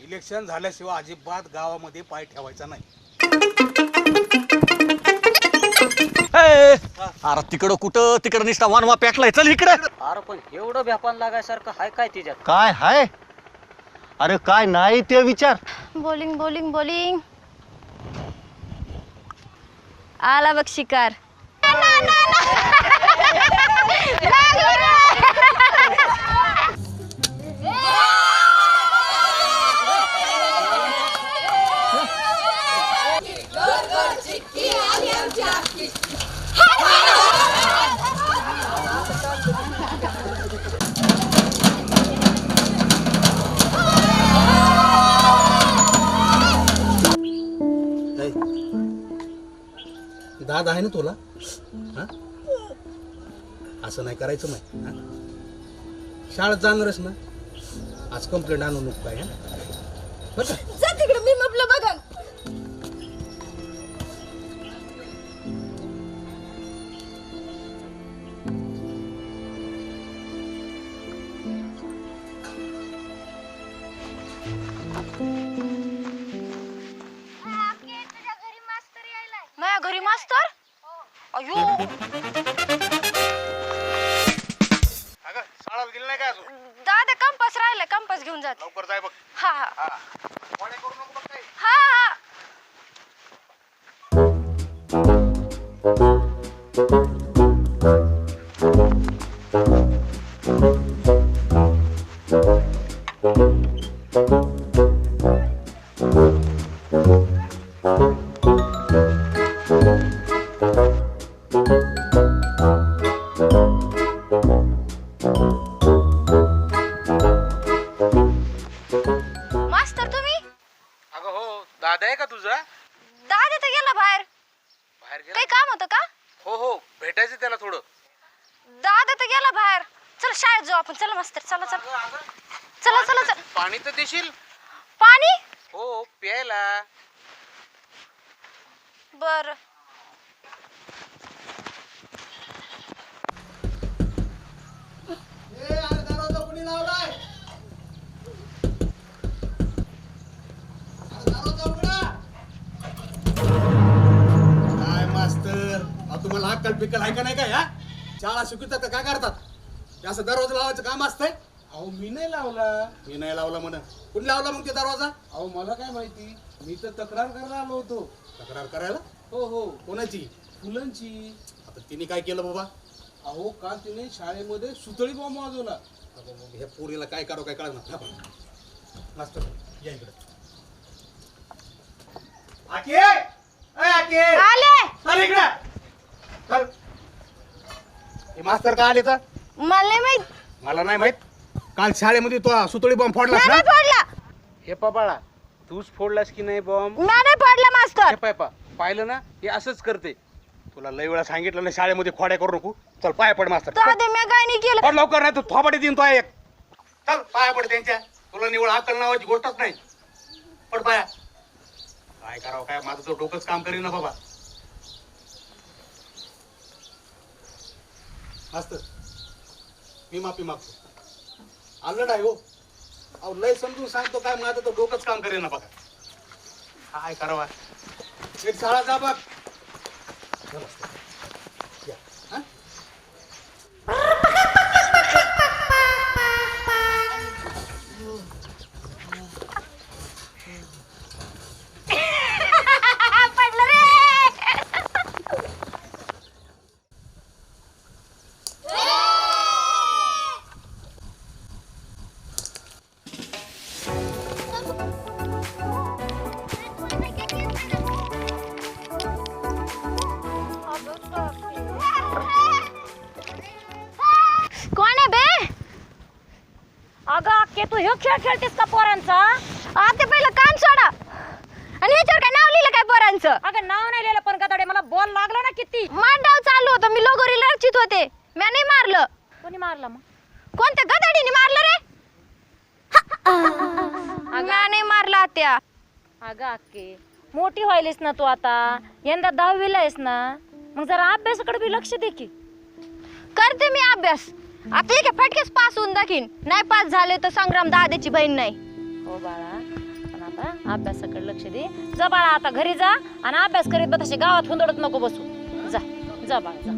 Election झाल्याशिवाय अजिबात गावामध्ये पाय ठेवायचा नाही. अरे तिकडं कुठं? तिकडं निसता वानवा पेटलाय. चल इकडं. अरे पण एवढं व्यापान लागायसारखं हाय काय तिच्यात? काय हाय? अरे काय नाही ते विचार. Bowling bowling bowling. आला बघ शिकार. दाद आहे ना तुला हा? असं नाही करायचं नाही हा? शाळेत जाणारच ना आज कंप्लेंट आणू नको काय हा? बरं का जा तिकडे मी म्हटलं बघा मास्तर तुम्ही? अगं हो दादा आहे का तुझा दादा तर गेला बाहेर बाहेर गेला काही काम होतं का हो हो भेटायचं त्याला थोडं दादा तर गेला बाहेर चल शाळेत जाऊ आपण. चला मास्तर चला चला. चला चला चला. पाणी तर देशील? पाणी? हो प्यायला. बर. काय मास्तर? अहो, तुम्हाला अक्कल पिक्कल आहे का नाही काय हा? शाळा शिकवतात का काय करतात? हे असं दरवाजा लावायचं काम असतंय? अहो मी नाही लावला. मी नाही लावला म्हण. कुणी लावला मग ते दरवाजा? अहो मला काय माहिती? मी तर तक्रार करायला आलो होतो. तक्रार करायला? हो हो. कोणाची? फुलांची. आता तिने काय केलं बाबा? अहो काल तिने शाळेमध्ये सुतळी बॉम्ब वाजवला. अगं, मग ह्या पोरीला काय करावं काय कळणार हा बघ. मास्तर या इकडे. आके! ए, आके! आले! चल इकडे. चल. हे मास्तर का आले तर? मला नाही माहीत. मला नाही माहीत. काल शाळेमध्ये तो सुतळी बॉम्ब फोडला मी ना? नाही फोडला. हे बाळा तूच फोडलास की नाही बॉम्ब मी नाही फोडला मास्तर. पाय पा पाहिलं ना? हे असंच करते. तुला लय वेळा सांगितलं ना शाळेमध्ये खोड्या करू नको. चल पाया पड मास्तर. दादा मी काय नाही केलं. पड लवकर नाही तू थोबाडी देईन तो एक. चल पाया पड त्यांच्या. तुला निवड अक्कल नावाची गोष्टच नाही. पड पाया. काय करावं काय? माझं तो डोकंच काम करीन ना बाबा. मास्तर मी माफी मागतो. आलं नाही हो. अहो लय समजून सांगतो काय माझं तर डोकंच काम करे ना बघा. काय करावा? एक शाळा जा बघ. नमस्ते तू ह्यो खेळ खेळतेस का पोरांचा? आता पहिलं कान सोडा. आणि ह्याच्यावर काय नाव लिहिलं काय पोरांचं? अगं नाव नाही लिहिलं पण गदाडे मला बॉल लागला ना किती? मांडाव चालू होतं मी लोगोरीला रचित होते. मी नाही मारलं. कोणी मारला मग? कोणत्या गदाडीने मारलं रे? अगं नाही मारला त्या अगं अक्के मोठी व्हायलीस ना तू आता. यंदा दहावीला आहेस ना. मग जरा अभ्यासाकडे बी लक्ष दे की. करते मी अभ्यास. आता एक फटकेच पास होऊन दाखीन. नाही पास झाले तर संग्राम दादाची बहीण नाही. हो बाळा पण आता अभ्यासाकडे लक्ष दे. जा बाळा आता घरी जा आणि अभ्यास करीत बघ तसे गावात हुंदडत नको बसू. जा जा बाळा जा.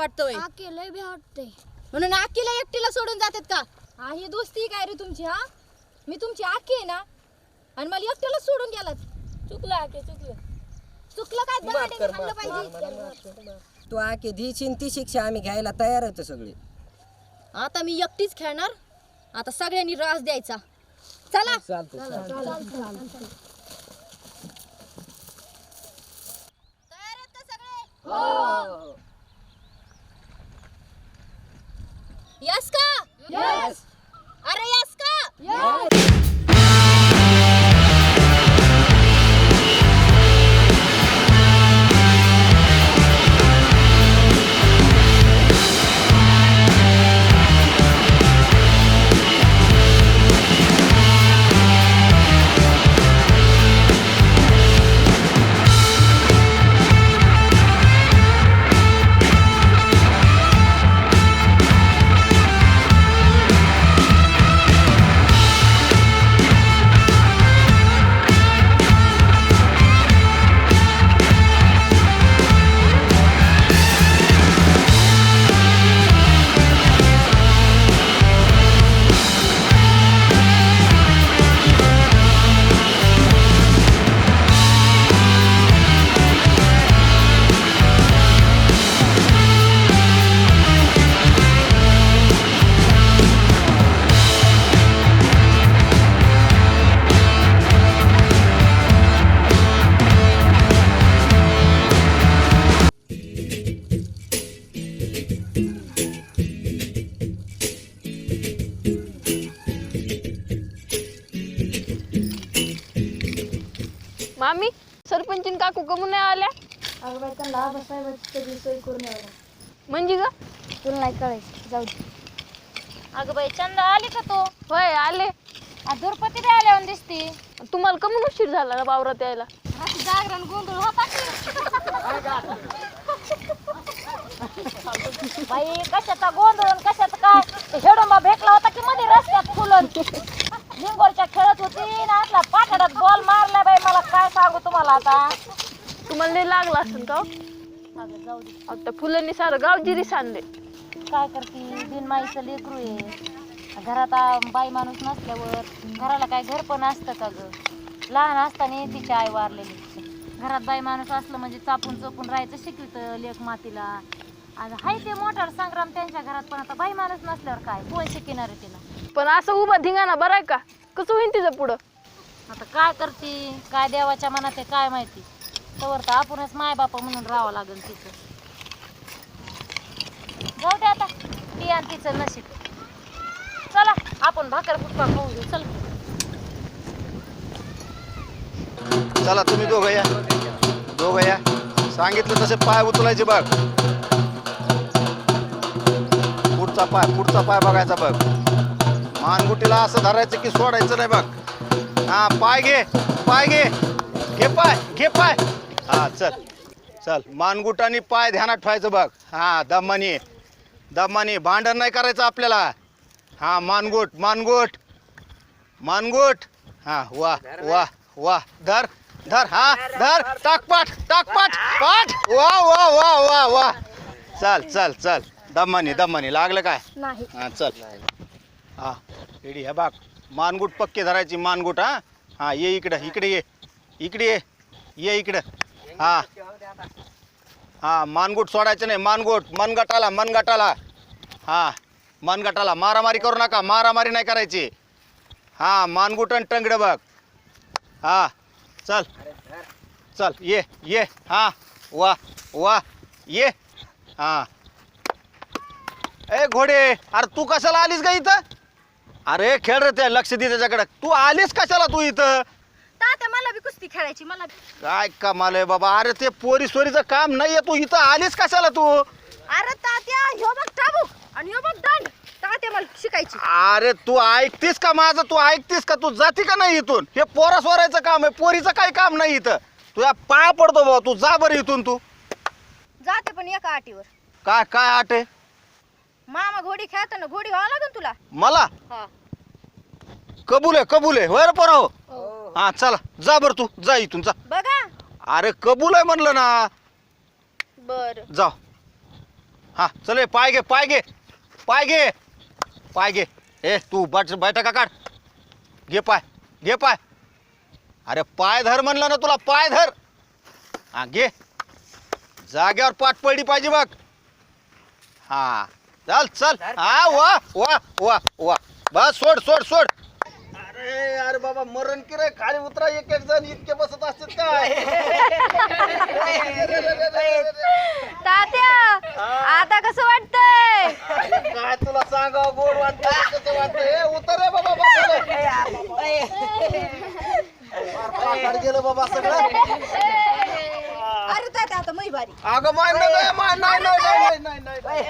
वाटतोय. लय भ्या वाटते म्हणून आकीला एकटीला सोडून जातात का? हा ही दोस्ती काय रे तुमची हा? मी तुमची आकी आहे ना आणि मला एकट्याला सोडून गेलात. चुकलं आके चुकलं. चुकलं काय? पाहिजे. तू आके देशील ती शिक्षा आम्ही घ्यायला तयार होतो सगळे. आता मी एकटीच खेळणार आता सगळ्यांनी रास द्यायचा. चला. तयार आहेत का सगळे. यस मामी सरपंचीन काकू कमून नाही आल्या? अगं बाई त्यांना आबासाहेबाची सगळी सोय करून यावं म्हणजे ग? तुला नाही कळायचं. जाऊ दे. अगं बाई चंदा आली का तो? होय आले. आ, दुर्पती बी आल्यावर दिसती. तुम्हाला कमून उशीर झाला का वावरात यायला? जागरण गोंधळ होता बाई कशाचा गोंधळ आणि कशाचं काय? हेडोंबा भेटला होता की मध्ये रस्त्यात फुलन. लिंगोरच्या खेळत होती ना असला पाठ्यात बॉल मारला सांगू तुम्हाला आता? तुम्हाला नाही लागला असेल का हो? अगं जाऊ दे. आता फुलांनी सारं गाव जिरी सांडले काय करते? बिनमाईचं लेकरू आहे. घरात आ, बाई माणूस नसल्यावर घराला काय घर पण असतं का ग लहान असताना तिची आई वारलेली. घरात बाई माणूस असलं म्हणजे चापून चोपून राहायचं शिकवित लेक मातीला. आणि हाय ते मोठार संग्राम त्यांच्या घरात पण आता बाई माणूस नसल्यावर काय? कोण शिकणार आहे तिला. पण असं उभा धिंगाणा बरं आहे का? कसं होईन तिचं पुढं? आता काय करते? काय देवाच्या मनात आहे काय माहिती? तवर तर आपणच माय बापा म्हणून राहावं लागेल तिचं जाऊ दे आता ती आणि तिचं नशीब. चला आपण भाकर फुटका खाऊ घेऊ. चल. चला तुम्ही दोघं या. दोघं या. सांगितलं तसे पाय उचलायचे बघ. पुढचा पाय पुढचा पाय बघायचा बघ. मानगुटीला असं धरायचं की सोडायचं नाही बघ. हा पाय घे पाय घे. घे पाय घे पाय. हा चल चल. मानगुटाने पाय ध्यानात ठेवायचं बघ. हा दमानी दमानी. भांडण नाही करायचं आपल्याला. हा मानगुट मानगुट मानगुट. हा वा वा वा. धर धर हा धर. टाक पाठ टाक पाठ पाठ. वा वा वा वा वा. चल चल चल. दमानी दमानी. लागलं काय? नाही. हा चल. हा इडी हे बाग मानगुट पक्के धरायची मानगुट हा? हा ये इकडं इकडे ये इकडे ये ये इकडं. हा. हा मानगुट सोडायचं नाही मानगुट मनगटाला मनगटाला. हा मनगटाला मारामारी करू नका मारामारी नाही करायची. हा मानगुट आणि टंगडं बघ. हा चल. चल ये ये हा वा वा ये. हा. ए घोडे अरे तू कशाला आलीस का इथं? अरे खेळ रे ते लक्ष दे त्याच्याकडे. तू आलीस कशाला तू इथं? तात्या मला बी कुस्ती खेळायची मला बी- काय कमाल आहे बाबा. अरे ते पोरी सोरीचं काम नाहीये तू. इथं आलीस कशाला तू? अरे तात्या ह्यो बघ टाबूक आणि ह्यो बघ दांड. तात्या मला शिकायची. अरे तू ऐकतीस का माझं? तू ऐकतीस का? तू जाती का नाही इथून? हे पोरा सोरायचं काम आहे. पोरीचं काही काम नाही इथं. तुझ्या पाया पडतो बाबा. तू जा बरं इथून तू. जाते पण एका आटीवर. काय काय आट? मामा घोडी खेळताना घोडी व्हावं लागेल तुला? मला? हा. कबूल आहे कबूल आहे. वर पोराव हा. चला. जा बरं तू. जा इथून जा. बघा. अरे कबूल आहे म्हणलं ना. बर. जाऊ हा चल पाय घे पाय घे. पाय घे. पाय घे. ए तू बट बैठका काढ. घे पाय. घे पाय. अरे पाय धर म्हणलं ना तुला पाय धर. हा घे. जाग्यावर पाठ पडली पाहिजे बघ. हा. चल चल. हा वा वा वा वा. बस सोड सोड सोड. अरे अरे बाबा मरण की रे खाली उतरा एक एक जण इतके बसत असतात काय तात्या आता कसं वाटतंय? काय तुला सांगा गोड वाटतं कसं वाटतं हे उतर रे बाबा पाकाड गेलं बाबा सगळं. नाही बारी अगं मान नाही मान नाही नाही नाही नाही